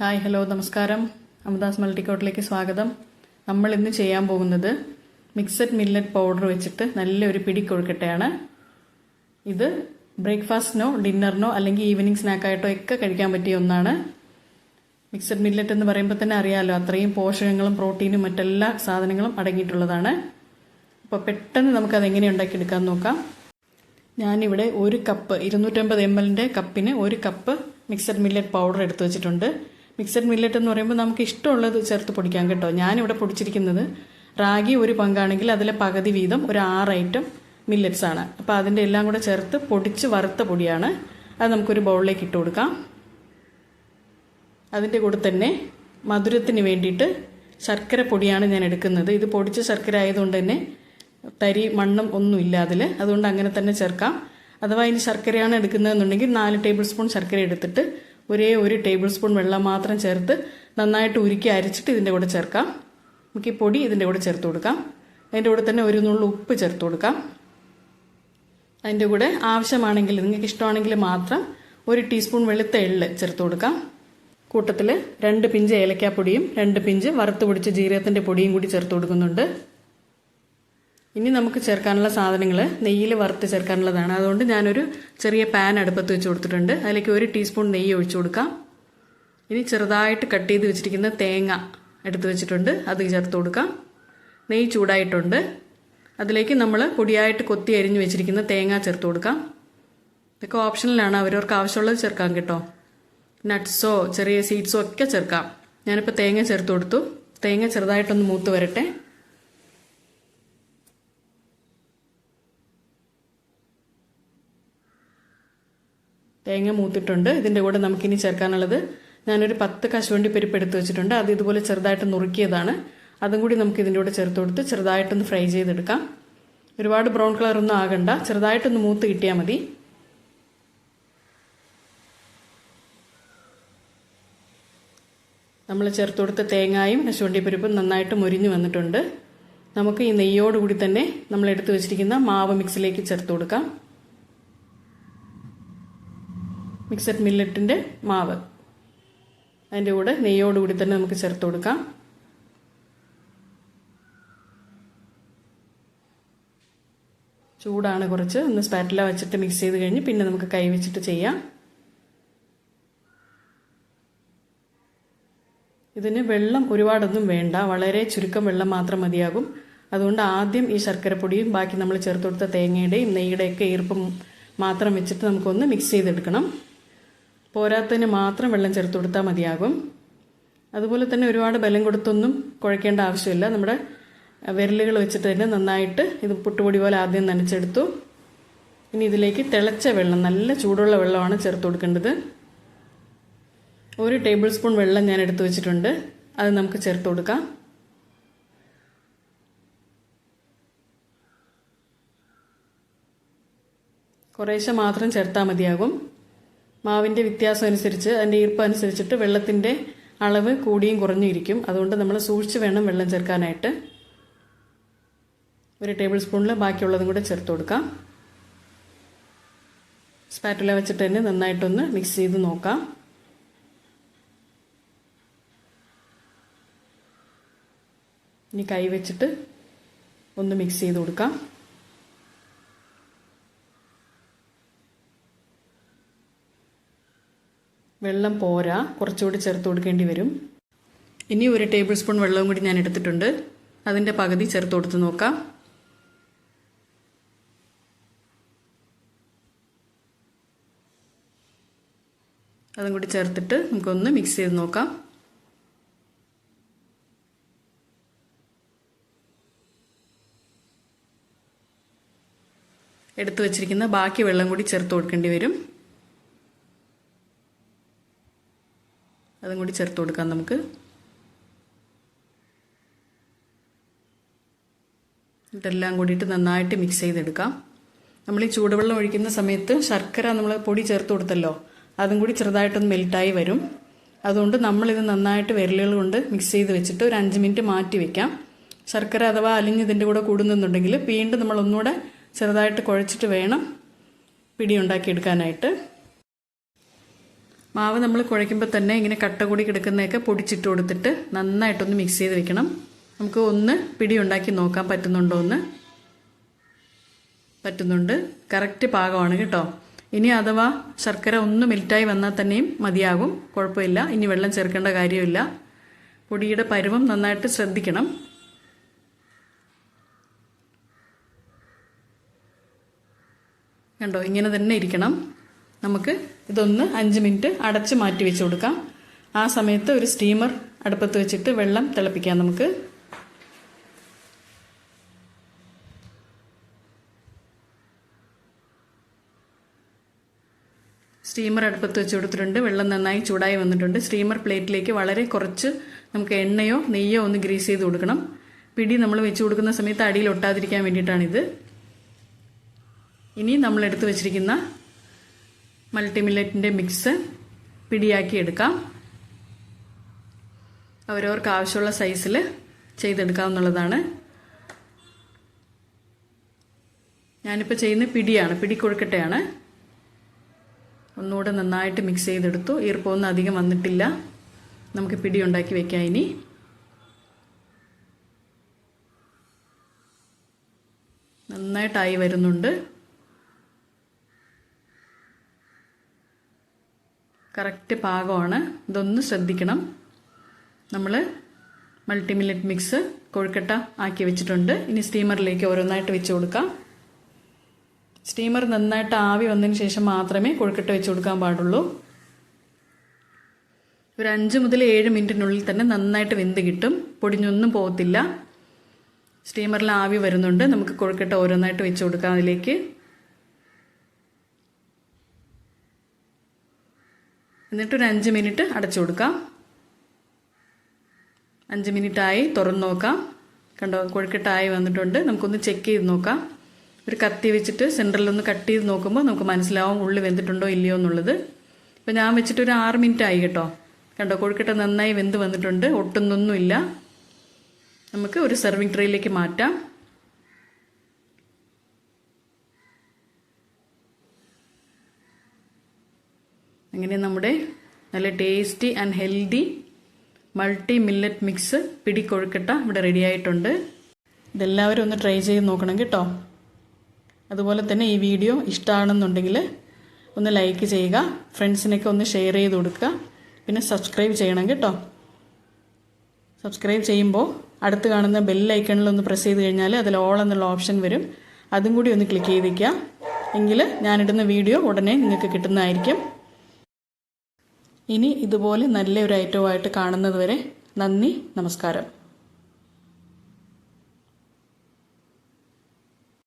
Hi hello നമസ്കാരം. അമദാസ് മൾട്ടിക്കോട്ടിലേക്ക് സ്വാഗതം. നമ്മൾ ഇന്ന് ചെയ്യാൻ പോകുന്നത് മിക്സഡ് മില്ലറ്റ് പൗഡർ വെച്ചിട്ട് നല്ലൊരു പിടി കൊഴുക്കട്ടയാണ് ഇത് ബ്രേക്ക്ഫാസ്റ്റിനോ ഡിന്നറിനോ അല്ലെങ്കിൽ ഈവനിങ് സ്നാക്കായിട്ടോ ഒക്കെ കഴിക്കാൻ പറ്റിയ ഒന്നാണ്. മിക്സഡ് മില്ലറ്റ് എന്ന് പറയുമ്പോൾ തന്നെ അറിയാമല്ലോ അത്രയും പോഷകങ്ങളും പ്രോട്ടീനും മറ്റെല്ലാ സാധനങ്ങളും അടങ്ങിയിട്ടുള്ളതാണ്. അപ്പോൾ പെട്ടെന്ന് നമുക്കത് എങ്ങനെ ഉണ്ടാക്കിയെടുക്കാൻ നോക്കാം. ഞാനിവിടെ ഒരു കപ്പ് ഇരുന്നൂറ്റമ്പത് എം എല്ലിന്റെ കപ്പിന് ഒരു കപ്പ് മിക്സഡ് മില്ലറ്റ് പൗഡർ എടുത്തു വെച്ചിട്ടുണ്ട്. മിക്സഡ് മില്ലറ്റ് എന്ന് പറയുമ്പോൾ നമുക്ക് ഇഷ്ടമുള്ളത് ചേർത്ത് പൊടിക്കാം കേട്ടോ. ഞാനിവിടെ പൊടിച്ചിരിക്കുന്നത് റാഗി ഒരു പങ്കാണെങ്കിൽ അതിലെ പകുതി വീതം ഒരു ആറ് ഐറ്റം മില്ലറ്റ്സ് ആണ്. അപ്പോൾ അതിന്റെ എല്ലാം കൂടെ ചേർത്ത് പൊടിച്ച് വറുത്ത പൊടിയാണ്. അത് നമുക്കൊരു ബൗളിലേക്ക് ഇട്ട് കൊടുക്കാം. അതിന്റെ കൂടെ തന്നെ മധുരത്തിന് വേണ്ടിയിട്ട് ശർക്കര പൊടിയാണ് ഞാൻ എടുക്കുന്നത്. ഇത് പൊടിച്ച ശർക്കര ആയതുകൊണ്ട് തന്നെ തരി മണ്ണും ഒന്നുമില്ല അതിൽ അതുകൊണ്ട് അങ്ങനെ തന്നെ ചേർക്കാം. അഥവാ ഇനി ശർക്കരയാണ് എടുക്കുന്നതെന്നുണ്ടെങ്കിൽ നാല് ടേബിൾ സ്പൂൺ ശർക്കര എടുത്തിട്ട് ഒരേ ഒരു ടേബിൾ സ്പൂൺ വെള്ളം മാത്രം ചേർത്ത് നന്നായിട്ട് ഉരുക്കി അരച്ചിട്ട് ഇതിന്റെ കൂടെ ചേർക്കാം. നമുക്ക് ഈ പൊടി ഇതിന്റെ കൂടെ ചേർത്ത് കൊടുക്കാം. അതിന്റെ കൂടെ തന്നെ ഒരു നുള്ളു ഉപ്പ് ചേർത്ത് കൊടുക്കാം. അതിന്റെ കൂടെ ആവശ്യമാണെങ്കിൽ നിങ്ങൾക്ക് ഇഷ്ടമാണെങ്കിൽ മാത്രം ഒരു ടീസ്പൂൺ വെളുത്ത എള്ള് ചേർത്ത് കൊടുക്കാം. കൂട്ടത്തിൽ രണ്ട് പിഞ്ച് ഏലക്കാപ്പൊടിയും രണ്ട് പിഞ്ച് വറുത്ത് പൊടിച്ച ജീരകത്തിന്റെ പൊടിയും കൂടി ചേർത്ത് കൊടുക്കുന്നുണ്ട്. ഇനി നമുക്ക് ചേർക്കാനുള്ള സാധനങ്ങൾ നെയ്യിൽ വറുത്ത് ചേർക്കാനുള്ളതാണ്. അതുകൊണ്ട് ഞാനൊരു ചെറിയ പാൻ അടുപ്പത്ത് വെച്ച് കൊടുത്തിട്ടുണ്ട്. അതിലേക്ക് ഒരു ടീസ്പൂൺ നെയ്യ് ഒഴിച്ചു കൊടുക്കാം. ഇനി ചെറുതായിട്ട് കട്ട് ചെയ്ത് വെച്ചിരിക്കുന്ന തേങ്ങ എടുത്ത് വെച്ചിട്ടുണ്ട്. അത് ചേർത്ത് കൊടുക്കാം. നെയ്യ് ചൂടായിട്ടുണ്ട്. അതിലേക്ക് നമ്മൾ പൊടിയായിട്ട് കൊത്തി അരിഞ്ഞ് വെച്ചിരിക്കുന്ന തേങ്ങ ചേർത്ത് കൊടുക്കാം. ഇതൊക്കെ ഓപ്ഷനിലാണ് അവരവർക്ക് ആവശ്യമുള്ളത് ചേർക്കാം കേട്ടോ. നട്ട്സോ ചെറിയ സീഡ്സോ ഒക്കെ ചേർക്കാം. ഞാനിപ്പോൾ തേങ്ങ ചേർത്ത് കൊടുത്തു. തേങ്ങ ചെറുതായിട്ടൊന്ന് മൂത്ത് വരട്ടെ. തേങ്ങ മൂത്തിട്ടുണ്ട്. ഇതിന്റെ കൂടെ നമുക്കിനി ചേർക്കാനുള്ളത് ഞാനൊരു പത്ത് കശുവണ്ടി പരിപ്പ് എടുത്ത് വെച്ചിട്ടുണ്ട്. അത് ഇതുപോലെ ചെറുതായിട്ട് നുറുക്കിയതാണ്. അതും കൂടി നമുക്ക് ഇതിന്റെ കൂടെ ചേർത്ത് കൊടുത്ത് ചെറുതായിട്ടൊന്ന് ഫ്രൈ ചെയ്തെടുക്കാം. ഒരുപാട് ബ്രൗൺ കളറൊന്നും ആകണ്ട. ചെറുതായിട്ടൊന്ന് മൂത്ത് കിട്ടിയാൽ മതി. നമ്മൾ ചേർത്ത് കൊടുത്ത തേങ്ങായും കശുവണ്ടി പരിപ്പും നന്നായിട്ട് മൊരിഞ്ഞു വന്നിട്ടുണ്ട്. നമുക്ക് ഈ നെയ്യോടുകൂടി തന്നെ നമ്മൾ എടുത്തു വെച്ചിരിക്കുന്ന മാവ് മിക്സിലേക്ക് ചേർത്ത് കൊടുക്കാം. മിക്സഡ് മില്ലറ്റിന്റെ മാവ്. അതിന്റെ കൂടെ നെയ്യോടുകൂടി തന്നെ നമുക്ക് ചേർത്ത് കൊടുക്കാം. ചൂടാണ് കുറച്ച്. ഒന്ന് സ്പാറ്റില വെച്ചിട്ട് മിക്സ് ചെയ്ത് കഴിഞ്ഞ് പിന്നെ നമുക്ക് കൈ വെച്ചിട്ട് ചെയ്യാം. ഇതിന് വെള്ളം ഒരുപാടൊന്നും വേണ്ട. വളരെ ചുരുക്കം വെള്ളം മാത്രം മതിയാകും. അതുകൊണ്ട് ആദ്യം ഈ ശർക്കരപ്പൊടിയും ബാക്കി നമ്മൾ ചേർത്ത് കൊടുത്ത തേങ്ങയുടെയും നെയ്യുടെയൊക്കെ ഈർപ്പം മാത്രം വെച്ചിട്ട് നമുക്കൊന്ന് മിക്സ് ചെയ്തെടുക്കണം. പോരാത്തതിന് മാത്രം വെള്ളം ചേർത്ത് കൊടുത്താൽ മതിയാകും. അതുപോലെ തന്നെ ഒരുപാട് ബലം കൊടുത്തൊന്നും കുഴക്കേണ്ട ആവശ്യമില്ല. നമ്മുടെ വിരലുകൾ വെച്ചിട്ട് തന്നെ നന്നായിട്ട് ഇത് പുട്ടുപൊടി പോലെ ആദ്യം നനച്ചെടുത്തു. ഇനി ഇതിലേക്ക് തിളച്ച വെള്ളം നല്ല ചൂടുള്ള വെള്ളമാണ് ചേർത്ത് കൊടുക്കേണ്ടത്. ഒരു ടേബിൾ സ്പൂൺ വെള്ളം ഞാൻ എടുത്തു വെച്ചിട്ടുണ്ട്. അത് നമുക്ക് ചേർത്ത് കൊടുക്കാം. കുറേശ്ശെ മാത്രം ചേർത്താൽ മതിയാകും. മാവിന്റെ വ്യത്യാസം അനുസരിച്ച് അതിന്റെ ഈർപ്പം അനുസരിച്ചിട്ട് വെള്ളത്തിന്റെ അളവ് കൂടിയും കുറഞ്ഞും ഇരിക്കും. അതുകൊണ്ട് നമ്മൾ സൂക്ഷിച്ച് വേണം വെള്ളം ചേർക്കാനായിട്ട്. ഒരു ടേബിൾ സ്പൂണിൽ ബാക്കിയുള്ളതും കൂടെ ചേർത്ത് കൊടുക്കാം. സ്പാറ്റുല വെച്ചിട്ട് തന്നെ നന്നായിട്ടൊന്ന് മിക്സ് ചെയ്ത് നോക്കാം. ഇനി കൈ വെച്ചിട്ട് ഒന്ന് മിക്സ് ചെയ്ത് കൊടുക്കാം. വെള്ളം പോരാ. കുറച്ചുകൂടി ചേർത്ത് കൊടുക്കേണ്ടി വരും. ഇനി ഒരു ടേബിൾ സ്പൂൺ വെള്ളവും കൂടി ഞാൻ എടുത്തിട്ടുണ്ട്. അതിന്റെ പകുതി ചേർത്ത് കൊടുത്ത് നോക്കാം. അതും കൂടി ചേർത്തിട്ട് നമുക്കൊന്ന് മിക്സ് ചെയ്ത് നോക്കാം. എടുത്തു വച്ചിരിക്കുന്ന ബാക്കി വെള്ളം കൂടി ചേർത്ത് കൊടുക്കേണ്ടി വരും. അതും കൂടി ചേർത്ത് കൊടുക്കാം നമുക്ക്. ഇതെല്ലാം കൂടിയിട്ട് നന്നായിട്ട് മിക്സ് ചെയ്തെടുക്കാം. നമ്മൾ ഈ ചൂടുവെള്ളം ഒഴിക്കുന്ന സമയത്ത് ശർക്കര നമ്മൾ പൊടി ചേർത്ത് കൊടുത്തല്ലോ അതും കൂടി ചെറുതായിട്ടൊന്ന് മെൽറ്റായി വരും. അതുകൊണ്ട് നമ്മളിത് നന്നായിട്ട് വിരലുകൾ കൊണ്ട് മിക്സ് ചെയ്ത് വെച്ചിട്ട് ഒരു അഞ്ച് മിനിറ്റ് മാറ്റി വെക്കാം. ശർക്കര അഥവാ അലിഞ്ഞതിന്റെ കൂടെ കൂടുന്നുണ്ടെങ്കിൽ വീണ്ടും നമ്മൾ ഒന്നുകൂടെ ചെറുതായിട്ട് കുഴച്ചിട്ട് വേണം പിടി ഉണ്ടാക്കിയെടുക്കാനായിട്ട്. മാവ് നമ്മൾ കുഴയ്ക്കുമ്പോൾ തന്നെ ഇങ്ങനെ കട്ട കൂടി കിടക്കുന്നതൊക്കെ പൊടിച്ചിട്ട് കൊടുത്തിട്ട് നന്നായിട്ടൊന്ന് മിക്സ് ചെയ്ത് വെക്കണം നമുക്ക് ഒന്ന് പിടി ഉണ്ടാക്കി നോക്കാൻ പറ്റുന്നുണ്ടോ എന്ന്? പറ്റുന്നുണ്ട്. കറക്റ്റ് പാകമാണ് കേട്ടോ. ഇനി അഥവാ ശർക്കര ഒന്ന് മെൽറ്റായി വന്നാൽ തന്നെയും മതിയാകും. കുഴപ്പമില്ല. ഇനി വെള്ളം ചേർക്കേണ്ട കാര്യമില്ല. പൊടിയുടെ പരുവം നന്നായിട്ട് ശ്രദ്ധിക്കണം. കണ്ടോ? ഇങ്ങനെ തന്നെ ഇരിക്കണം. നമുക്ക് ഇതൊന്ന് അഞ്ച് മിനിറ്റ് അടച്ച് മാറ്റി വെച്ച് കൊടുക്കാം. ആ സമയത്ത് ഒരു സ്റ്റീമർ അടുപ്പത്ത് വെച്ചിട്ട് വെള്ളം തിളപ്പിക്കാം നമുക്ക്. സ്റ്റീമർ അടുപ്പത്ത് വെച്ച് കൊടുത്തിട്ടുണ്ട്. വെള്ളം നന്നായി ചൂടായി വന്നിട്ടുണ്ട്. സ്റ്റീമർ പ്ലേറ്റിലേക്ക് വളരെ കുറച്ച് നമുക്ക് എണ്ണയോ നെയ്യോ ഒന്ന് ഗ്രീസ് ചെയ്ത് കൊടുക്കണം. പിടി നമ്മൾ വെച്ച് കൊടുക്കുന്ന സമയത്ത് അടിയിൽ ഒട്ടാതിരിക്കാൻ വേണ്ടിയിട്ടാണിത്. ഇനി നമ്മൾ എടുത്തു വെച്ചിരിക്കുന്ന മൾട്ടിമില്ലറ്റിന്റെ മിക്സ് പിടിയാക്കി എടുക്കാം. അവരവർക്ക് ആവശ്യമുള്ള സൈസിൽ ചെയ്തെടുക്കാവുന്നതാണ്. ഞാനിപ്പോൾ ചെയ്യുന്ന പിടിയാണ് പിടി കൊഴുക്കട്ടയാണ് ഒന്നുകൂടെ നന്നായിട്ട് മിക്സ് ചെയ്തെടുത്തു. ഈർപ്പമൊന്നും അധികം വന്നിട്ടില്ല. നമുക്ക് പിടി ഉണ്ടാക്കി വെക്കാം ഇനി. നന്നായിട്ടായി വരുന്നുണ്ട്. കറക്റ്റ് പാകമാണ്. ഇതൊന്ന് ശ്രദ്ധിക്കണം. നമ്മൾ മൾട്ടിമില്ലറ്റ് മിക്സ് കൊഴുക്കട്ട ആക്കി വെച്ചിട്ടുണ്ട്. ഇനി സ്റ്റീമറിലേക്ക് ഓരോന്നായിട്ട് വെച്ച് കൊടുക്കാം. സ്റ്റീമർ നന്നായിട്ട് ആവി വന്നതിന് ശേഷം മാത്രമേ കൊഴുക്കട്ട വെച്ച് കൊടുക്കാൻ പാടുള്ളൂ. ഒരു അഞ്ച് മുതൽ ഏഴ് മിനിറ്റിനുള്ളിൽ തന്നെ നന്നായിട്ട് വെന്ത് കിട്ടും. പൊടിഞ്ഞൊന്നും പോകത്തില്ല. സ്റ്റീമറിൽ ആവി വരുന്നുണ്ട്. നമുക്ക് കൊഴുക്കട്ട ഓരോന്നായിട്ട് വെച്ച് കൊടുക്കാം അതിലേക്ക്. എന്നിട്ട് ഒരു അഞ്ച് മിനിറ്റ് അടച്ചു കൊടുക്കാം. അഞ്ച് മിനിറ്റായി തുറന്നു നോക്കാം. കണ്ടോ കൊഴുക്കട്ടായി വന്നിട്ടുണ്ട്. നമുക്കൊന്ന് ചെക്ക് ചെയ്ത് നോക്കാം. ഒരു കത്തി വെച്ചിട്ട് സെന്ററിലൊന്ന് കട്ട് ചെയ്ത് നോക്കുമ്പോൾ നമുക്ക് മനസ്സിലാവും ഉള്ളിൽ വെന്തിട്ടുണ്ടോ ഇല്ലയോ എന്നുള്ളത്. ഇപ്പോൾ ഞാൻ വെച്ചിട്ട് ഒരു ആറ് മിനിറ്റ് ആയി കേട്ടോ. കണ്ടോ കൊഴുക്കട്ട നന്നായി വെന്ത് വന്നിട്ടുണ്ട്. ഒട്ടുന്നൊന്നുമില്ല. നമുക്ക് ഒരു സെർവിങ് ട്രേയിലേക്ക് മാറ്റാം. അങ്ങനെ നമ്മുടെ നല്ല tasty and healthy multi millet mix പിടിക്കൊഴുക്കട്ട ഇവിടെ റെഡി ആയിട്ടുണ്ട്. ഇതെല്ലാവരും ഒന്ന് ട്രൈ ചെയ്ത് നോക്കണം കേട്ടോ. അതുപോലെ തന്നെ ഈ വീഡിയോ ഇഷ്ടമാണെന്നുണ്ടെങ്കിൽ ഒന്ന് ലൈക്ക് ചെയ്യുക ഫ്രണ്ട്സിനൊക്കെ ഒന്ന് ഷെയർ ചെയ്ത് കൊടുക്കുക പിന്നെ സബ്സ്ക്രൈബ് ചെയ്യണം കേട്ടോ. സബ്സ്ക്രൈബ് ചെയ്യുമ്പോൾ അടുത്ത് കാണുന്ന ബെല്ലൈക്കണിൽ ഒന്ന് പ്രസ് ചെയ്ത് കഴിഞ്ഞാൽ അതിൽ ഓൾ എന്നുള്ള ഓപ്ഷൻ വരും. അതും കൂടി ഒന്ന് ക്ലിക്ക് ചെയ്തിരിക്കുക. എങ്കിൽ ഞാനിടുന്ന വീഡിയോ ഉടനെ നിങ്ങൾക്ക് കിട്ടുന്നതായിരിക്കും. ഇനി ഇതുപോലെ നല്ലൊരു ഐറ്റവുമായിട്ട് കാണുന്നത് വരെ നന്ദി നമസ്കാരം.